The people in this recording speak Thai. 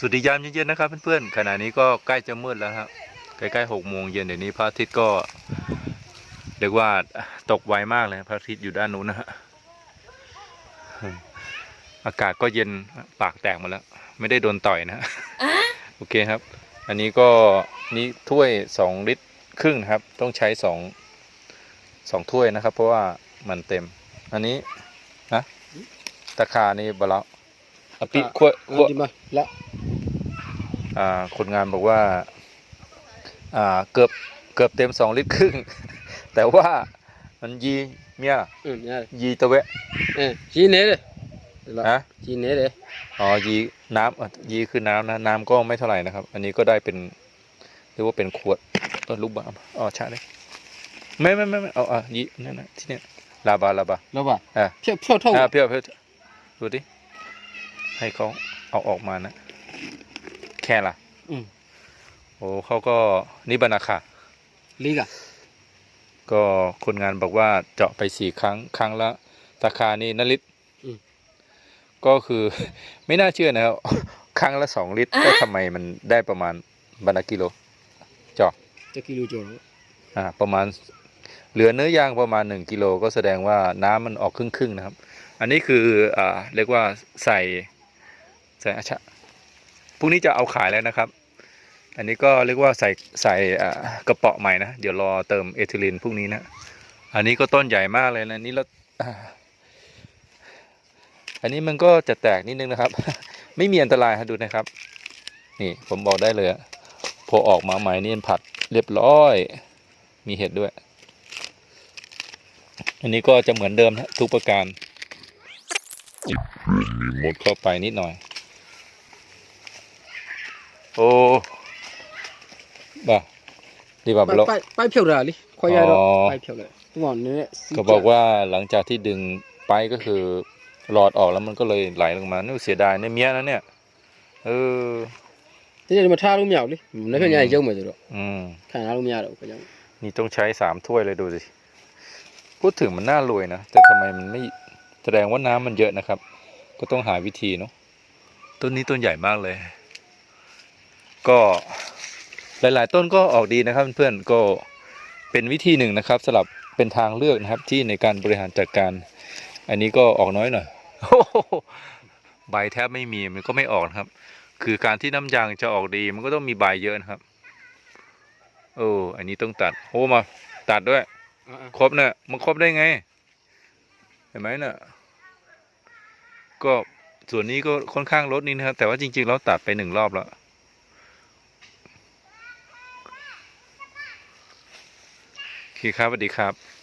สวัสดียามเย็นๆนะครับเพื่อนๆขณะนี้ก็ใกล้จะมืดแล้วครับใกล้ๆหกโมงเย็นเดี๋ยวนี้พระอาทิตย์ก็เรียกว่าตกไวมากเลยพระอาทิตย์อยู่ด้านนู้นนะฮะอากาศก็เย็นปากแตกหมาแล้ว ไม่ได้โดนต่อยนะฮะโอเคครับ อันนี้ก็นี่ถ้วยสองลิตรครึ่งครับ ต้องใช้สองสองถ้วยนะครับ เพราะว่ามันเต็ม อันนี้นะตะคานี่บะละอปิขั้วขั้ว Nanti mah lah. อ่าคนงานบอกว่าอ่าเกือบเกือบเต็มสองลิตรครึ่ง แต่ว่ามันยีเมีย Hmm, ya. ยีตะเวะ Eh, sini deh. ฮะ Sini deh. อ๋อยีน้ำอะยีคือน้ำนะน้ำก็ไม่เท่าไหร่นะครับ อันนี้ก็ได้เป็นเรียกว่าเป็นขวดต้นลูกบาศก์อ๋อใช่เลยไม่ไม่ไม่ไม่เอาอะยีนั่นนะที่เนี้ยลาบาลาบา Loba. Ah. Piao piao tau. อ่าเพียวเพียวดูดิให้เขาเอาออกมานะ แค่ละอืมโอ้เขาก็นิบานาค่ะ Liga. ก็คนงานบอกว่าเจาะไปสี่ครั้งครั้งละราคานี่นลิตรอืมก็คือไม่น่าเชื่อนะครับครั้งละสองลิตรก็ทำไมมันได้ประมาณบรรณกิโล1 kilo jor. อ่าประมาณเหลือเนื้อย่างประมาณหนึ่งกิโลก็แสดงว่าน้ำมันออกครึ่งครึ่งๆนะครับ อันนี้คืออ่าเรียกว่าใส่ใส่อาชะ พรุ่งนี้จะเอาขายแล้วนะครับ อันนี้ก็เรียกว่าใส่ใส่กระเป๋อใหม่นะ เดี๋ยวรอเติมเอทิลีนพรุ่งนี้นะ อันนี้ก็ต้นใหญ่มากเลยนะนี่เราอ่าอันนี้มันก็จะแตกนิดนึงนะครับ ไม่มีอันตรายครับดูนะครับ นี่ผมบอกได้เลยพอออกมาใหม่นี่ผัดเรียบร้อย มีเห็ดด้วย อันนี้ก็จะเหมือนเดิมนะทุกประการมีมดเข้าไปนิดหน่อย โอ้บ่าดีบ่าบ Pai ล pai pai piao dah li. Kau ya Oh. dah. Pai piao dah. Tu mon ni. ก็บอกว่าหลังจากที่ดึงไปก็คือหลอดออกแล้วมันก็เลยไหลลงมานี่เสียดายเนี่ยเมียนะเนี่ยเออ Thế nên mà tha luôn miao li. Nó phải nhai giống mày rồi. อืม Khai nó luôn miao đâu cái giống. นี่ต้องใช้สามถ้วยเลยดูสิพูดถึงมันน่ารวยนะแต่ทำไมมันไม่แสดงว่าน้ำมันเยอะนะครับ ก็ต้องหาวิธีเนาะต้นนี้ต้นใหญ่มากเลย ก็หลาย ๆ ต้นก็ออกดีนะครับเพื่อนๆก็เป็นวิธีหนึ่งนะครับสำหรับเป็นทางเลือกนะครับที่ในการบริหารจัดการ อันนี้ก็ออกน้อยหน่อยใบแทบไม่มีมันก็ไม่ออกครับ คือการที่น้ำยางจะออกดีมันก็ต้องมีใบเยอะนะครับโอ้อันนี้ต้องตัดโอ้มา ตัดด้วย ครบเนี่ยมันครบได้ไง เห็นไหมเนี่ยก็ส่วนนี้ก็ค่อนข้างลดนี่นะครับแต่ว่าจริง ๆ เราตัดไปหนึ่งรอบแล้ว โอเคครับสวัสดีครับ